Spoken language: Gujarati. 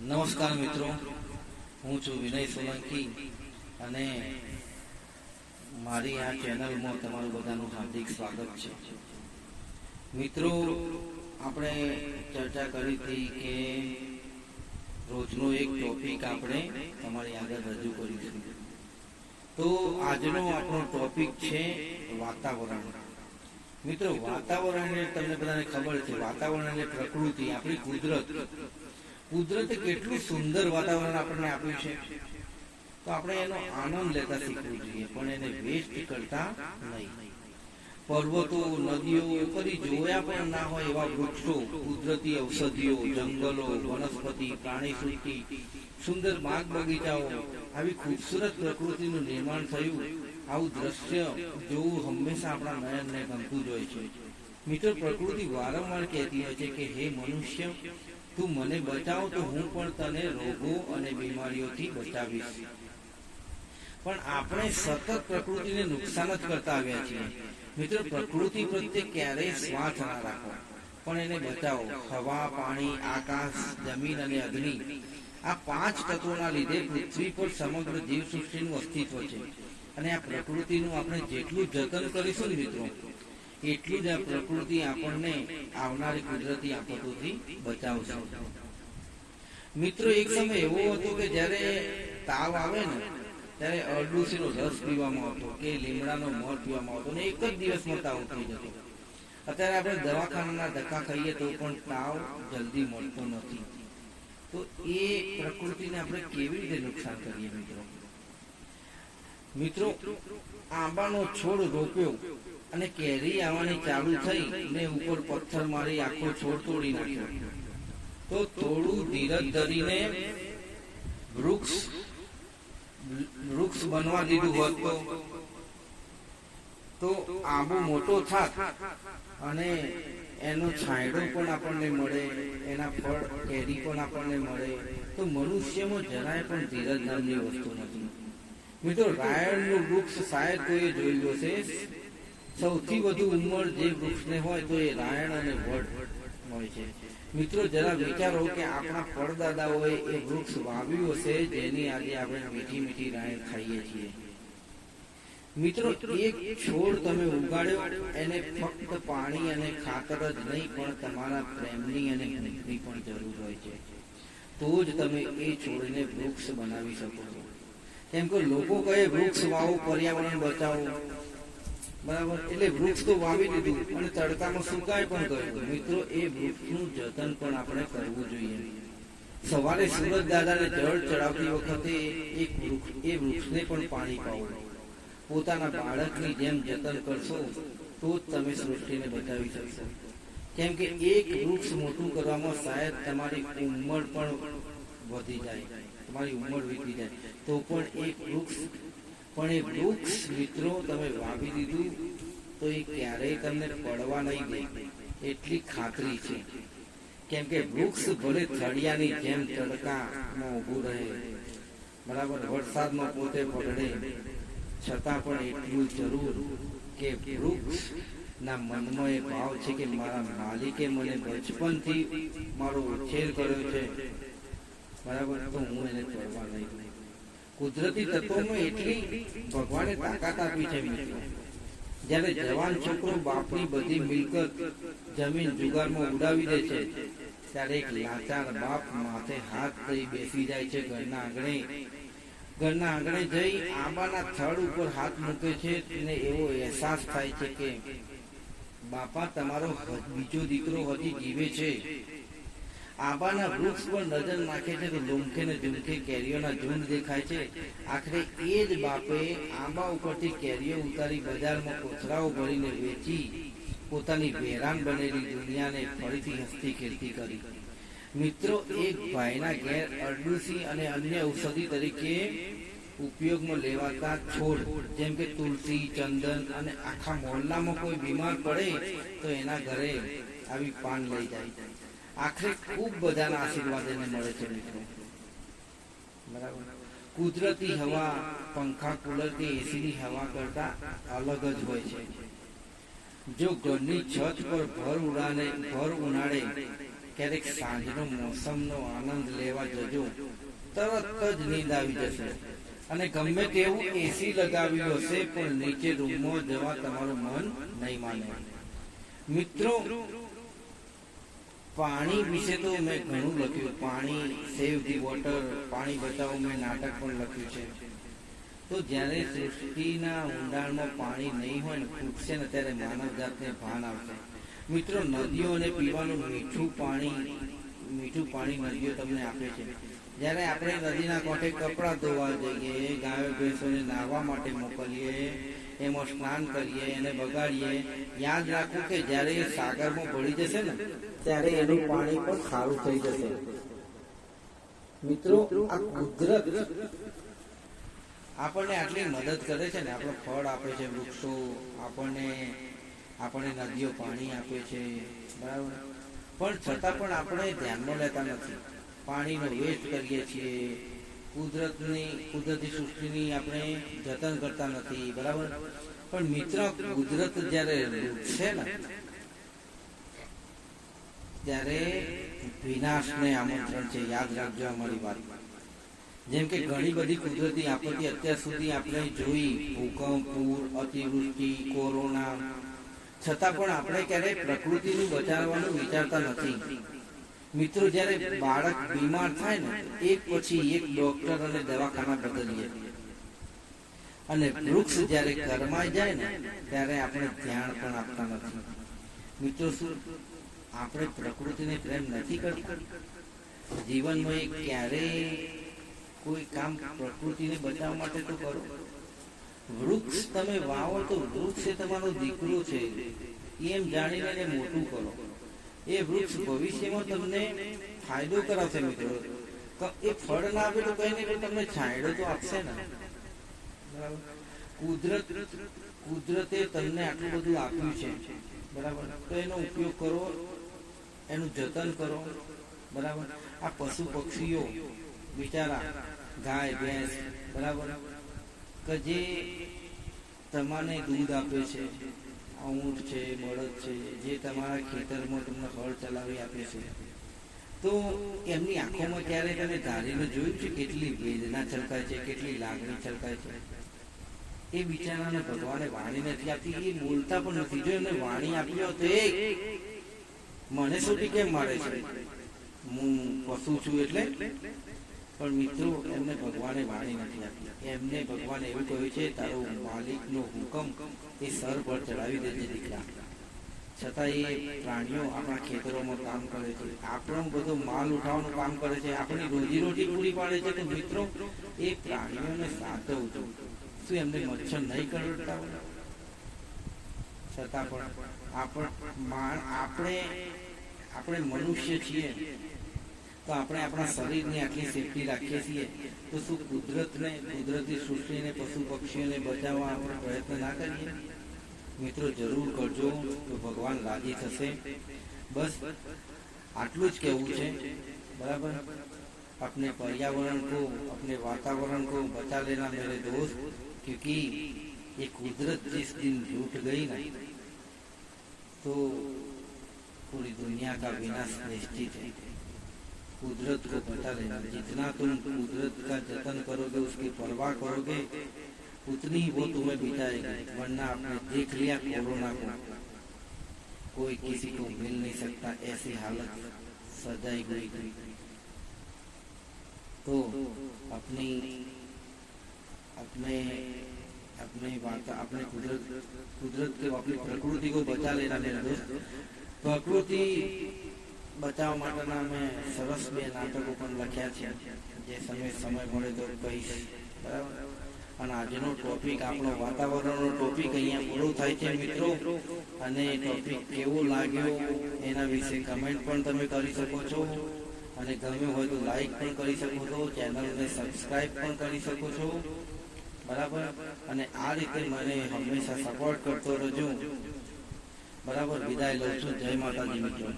નમસ્કાર મિત્રો, હું છું વિનય સોલંકી અને મારી આ ચેનલમાં તમારું બધાનું હાર્દિક સ્વાગત છે. મિત્રો, આપણે ચર્ચા કરી હતી કે રોજનો એક ટોપિક આપણે તમારી આગળ રજૂ કરીશું. તો આજનો આપણો ટોપિક છે વાતાવરણ. મિત્રો, વાતાવરણ તમને બધાને ખબર છે, વાતાવરણ એટલે પ્રકૃતિ, આપણી કુદરત. કુદરતે કેટલું સુંદર વાતાવરણ આપણને આપ્યું છે. તો આપણે એનો આનંદ લેતા શીખવું જોઈએ, પણ એને વેસ્ટ કરતા નહીં. પર્વતો, નદીઓ કદી જોયા પણ ના હોય એવા વૃક્ષો, કુદરતી ઔષધિઓ, જંગલો, વનસ્પતિ પ્રાણી સૃષ્ટિ સુંદર બાગ બગીચાઓ આવી ખૂબસૂરત પ્રકૃતિનું નિર્માણ થયું, આવું દ્રશ્ય જોવું હંમેશા આપણા નયનને ગમતું જ હોય છે. મિત્રો, પ્રકૃતિ વારંવાર કહેતી હોય છે કે, હે મનુષ્ય તું મને બચાવ તો હું પણ તને રોગો અને બીમારીઓથી બચાવીશ. પણ આપણે સતત પ્રકૃતિને નુકસાન જ કરતા આવ્યા છીએ. મિત્રો, પ્રકૃતિ પ્રત્યે ક્યારેય સ્વાર્થ ના રાખો. પણ એને બચાવો. હવા, પાણી, આકાશ, જમીન અને અગ્નિ. આ પાંચ તત્વોના લીધે પૃથ્વી પર સમગ્ર જીવસૃષ્ટિનું અસ્તિત્વ છે. અને આ પ્રકૃતિનું આપણે જેટલું જતન કરીશું ને મિત્રો એટલું જ પ્રકૃતિ આપણને આવનારી કુદરતી આફતોથી બચાવશે. મિત્રો, એક સમય એવો હતો કે જ્યારે તાવ આવે ને, ત્યારે અરડુસીનો રસ પીવામાં આવતો કે લીમડાનો મધ પીવામાં આવતો ને એક જ દિવસમાં તાવ થઈ જતો. અત્યારે આપણે દવાખાનાના ધક્કા ખાઈએ તો પણ તાવ જલ્દી મળતો નથી. તો એ પ્રકૃતિને આપણે કેવી રીતે નુકસાન કરીએ મિત્રો? મિત્રો, આંબાનો છોડ રોપ્યો અને કેરી આવવાની ચાલુ થઈ ને ઉપર પથ્થર મારી આખો છોડ તોડી નાખ્યો. તો થોડું ધીરજ ધરીને વૃક્ષ વૃક્ષ બનવા દીધું હોત તો તો આંબો મોટો થાત અને એનો છાંયડો પણ આપણને મળે, એના ફળ, કેરી પણ આપણને મળે. તો મનુષ્યમાં જરાય પણ ધીરજ નામની વસ્તુ નથી. મિત્રો રાયણનું વૃક્ષ શાયદ કોઈએ જોયું છે સૌથી વધુ ઉંમર જે વૃક્ષને હોય તો એ રાયણ અને વડ હોય છે. મિત્રો, જરા વિચારો કે આપણા પરદાદાઓએ એ વૃક્ષ વાવ્યું હશે, જેની આજે આપણે મીઠી મીઠી રાયણ ખાઈએ છીએ. મિત્રો, એક છોડ તમે ઉગાડ્યો, એને ફક્ત પાણી અને ખાતર જ નહીં, પણ તમારા પ્રેમની અને હૂંફની પણ જરૂર હોય છે. તો જ તમે એ છોડને વૃક્ષ બનાવી શકો છો. કેમ કે લોકો કહે વૃક્ષ વાવો, પર્યાવરણ બચાવો. બરાબર? એટલે વૃક્ષ તો વાવી દીધું અને તડકામાં સુકાય પણ ગયું મિત્રો, એ વૃક્ષનું જતન પણ આપણે કરવું જોઈએ. સવારે સુરત દાદાને જળ ચડાવતી વખતે એક વૃક્ષ, એ વૃક્ષને પણ પાણી પાવો. પોતાના બાળકની જેમ જતન કરશો, તો જ તમે સૃષ્ટિને બચાવી શકશો. કેમ કે એક વૃક્ષ મોટું કરવામાં શાયદ તમારી ઉંમર પણ વધી જાય. તમારી ઉંમર વીતી જાય. તો પણ એ વૃક્ષ, પણ એ વૃક્ષ મિત્રો તમે વાવી દીધું, તો એ ક્યારેય તમને પડવા નહીં દે. એટલી ખાતરી છે. કેમ કે વૃક્ષ ભલે થળિયાની જેમ તડકામાં ઊભું રહે, બરાબર વરસાદમાં પોતે પકડે, છતાં પણ એટલું જરૂર કે વૃક્ષ ના મનમાં એ ભાવ છે કે મારા માલિકે મને બચપનથી મારો ઉછેર કર્યો છે. બરાબર તો હું એને તોડવા નહીં કુદરતી તત્વોમાં એટલી ભગવાને તાકાત આપી છે જયારે જવાન છોકરો બાપની બધી મિલકત જમીન જુગારમાં ઉડાવી દે છે, ત્યારે એક લાચાર બાપ માથે હાથ દઈ બેસી જાય છે ઘરના આંગણે. ઘરના આંગણે જઈ આંબાના થડ ઉપર હાથ મૂકે છે અને એવો અહેસાસ થાય છે કે, બાપા, તમારો બીજો દીકરો હજી જીવે છે. આંબાના વૃક્ષ પર નજર નાખે છે તો લૂમખે ને ઝુમખે કેરીઓના ઝુંડ દેખાય છે. આખરે એ જ બાપે આંબા ઉપરથી કેરીઓ ઉતારી બજારમાં કોથરાઓ ભરીને વેચી પોતાની વેરાન બનેલી દુનિયાને ફરીથી હસ્તી ખેલતી કરી. મિત્રો, એક ભાઈના ઘેર અરડુસી અને અન્ય ઔષધિ તરીકે ઉપયોગમાં લેવાતા છોડ, જેમ કે તુલસી, ચંદન અને આખા મોહલ્લામાં કોઈ બીમાર પડે તો એના ઘરે આવી પાન લઈ જાય. આખરે ખૂબ બધાના આશીર્વાદ એને મળે છે મિત્રો. બરાબર કુદરતી હવા, પંખા કુલર કે એસીની હવા કરતા અલગ જ હોય છે. જો ઘરની છત પર ભર ઉડાને, ભર ઉનાળે, ક્યારેક સાંજનો મોસમનો આનંદ લેવા જજો, તરત જ નીંદ આવી જશે. અને ગમે તેવું એસી લગાવ્યું હશે, પણ નીચે રૂમમાં જવા તમારું મન નહીં માને. મિત્રો પાણી વિશે તો મેં ઘણું લખ્યું. પાણી સેવ ધી વોટર પાણી બચાવો, મેં નાટક પણ લખ્યું છે. તો જ્યારે સૃષ્ટિના ઊંડાણમાં પાણી નહીં હોય ને ખૂટશે ને ત્યારે માનવ જાતને ભાન આવશે. મિત્રો, નદીઓ અને પીવાનું મીઠું પાણી મીઠું પાણી નદીઓ તમને આપે છે. જ્યારે આપણે નદીના કોઠે કપડાં ધોવા જઈએ, ગાયો, ભેંસોને નાહવા માટે મોકલીએ, એમાં સ્નાન કરીએ, એને બગાડીએ, યાદ રાખવું કે જ્યારે એ સાગરમાં ભળી જશે ને ત્યારે એનું પાણી પણ ખારું થઈ જશે. મિત્રો આ કુદરત આપણને આટલી મદદ કરે છે ને આપણે ફળ આપે છે વૃક્ષો આપણને આપણને નદીઓ પાણી આપે છે બરાબર? પણ છતાં પણ આપણે ધ્યાનમાં લેતા નથી. પાણીનો વેસ્ટ કરીએ છીએ. કુદરતની કુદરતી સૃષ્ટિની આપણે જતન કરતા નથી બરાબર? પણ મિત્ર કુદરત જ્યારે છે ને ત્યારે વિનાશને આમંત્રણ છે. યાદ રાખજો અમારી વાત. જેમ કે ઘણી બધી કુદરતી આપત્તિ અત્યાર સુધી આપણે જોઈ. ભૂકંપ, પૂર, અતિવૃષ્ટિ, કોરોના. છતાં પણ આપણે ક્યારેય પ્રકૃતિનું બચાવવાનું વિચારતા નથી. મિત્રો, જ્યારે બાળક બીમાર થાય ને, એક પછી એક ડોક્ટર અને દવાખાના બદલીએ. અને વૃક્ષ જ્યારે કરમાઈ જાય ને, ત્યારે આપણે ધ્યાન પણ આપતા નથી. મિત્રો, શું આપણે પ્રકૃતિને પ્રેમ નથી કરતા. જીવનમાં ક્યારેય કોઈ કામ પ્રકૃતિને બચાવવા માટે તો કરો. વૃક્ષ તમે વાવો તો વૃક્ષ એ તમારો દીકરો છે. એમ જાણીને મોટું કરો. એ વૃક્ષ ભવિષ્યમાં તમને ફાયદો કરાવશે મિત્રો. એ ફળ ના આપે તો કઈ નહીં તમને છાંયડો તો આપશે ને. કુદરત, કુદરતે તમને આટલું બધું આપ્યું છે. બરાબર? તો એનો ઉપયોગ કરો. એનું જતન કરો. બરાબર? આ પશુ પક્ષીઓ, બિચારા, ગાય, ભેંસ, બરાબર? કે જે તમને દૂધ આપે છે ઊંટ છે બળદ છે, જે તમારા ખેતરમાં તમને હળ ચલાવી આપે છે. તો એમની આંખોમાં ક્યારે તમે ધારીને જોયું છે કેટલી વેદના છલકાય છે, કેટલી લાગણી છલકાય છે? એ બિચારાને ભગવાને વાણી નથી આપતી એ બોલતા પણ નથી. જો એમને વાણી આપી હોત તો એ મને સુધી કેમ મારે છે? હું પશુ છું એટલે? પણ મિત્રો, એમને ભગવાને વાણી નથી આપી. એમને ભગવાન એવું કહ્યું છે, તારો માલિકનો હુકમ એ સર પર ચડાવી દેજે દીકરા. છતાં એ પ્રાણીઓ આપણા ખેતરોમાં કામ કરે છે. આપણો બધો માલ ઉઠાવવાનું કામ કરે છે. આપણી રોજીરોટી પૂરી પાડે છે. તો મિત્રો, એ પ્રાણીઓને સાચવજો શું એમને મચ્છર નહીં કરતા છતાં પણ આપણ માણ- આપણે આપણે મનુષ્ય છીએ તો આપણે આપણા શરીરની આટલી સેફટી રાખીએ છીએ તો શું કુદરતને કુદરતી સૃષ્ટિને પશુ પક્ષીઓને બચાવવા આપણે પ્રયત્ન ના કરીએ મિત્રો જરૂર કરજો તો ભગવાન રાજી થશે બસ આટલું જ કહેવું છે બરાબર अपने पर्यावरण को अपने वातावरण को बचा लेना मेरे दोस्त क्योंकि ये कुदरत जिस दिन रूठ गई ना तो पूरी दुनिया का विनाश निश्चित है। कुदरत को बचा लेना जितना तुम कुदरत का जतन करोगे, उसकी परवाह करोगे, उतनी वो तुम्हें बिताएगी, वरना आपने देख लिया कोरोना को। कोई किसी को मिल नहीं सकता ऐसी हालत, सजाई गई थी। तो अपनी, अपने अपने वाता अपने कुदरत कुदरत के अपनी प्रकृति को बचा लेना मेरा दोस्त પ્રકૃતિ બચાવવા માટેના મેં સરસ બે નાટકો પણ લખ્યા છે જે સમય સમય મળે તો કહીશ બરાબર અને આજનો ટોપિક આપણો વાતાવરણનો ટોપિક અહીંયા પૂરો થાય છે મિત્રો અને ટોપિક કેવો લાગ્યો એના વિશે કમેન્ટ પણ તમે કરી શકો છો અને ગમ્યું હોય તો લાઈક પણ કરી શકો છો ચેનલને સબસ્ક્રાઇબ પણ કરી શકો છો બરાબર? અને આ રીતે મને હંમેશા સપોર્ટ કરતો રહેજો. બરાબર? વિદાય લઉં છું. જય માતાજી મિત્રો.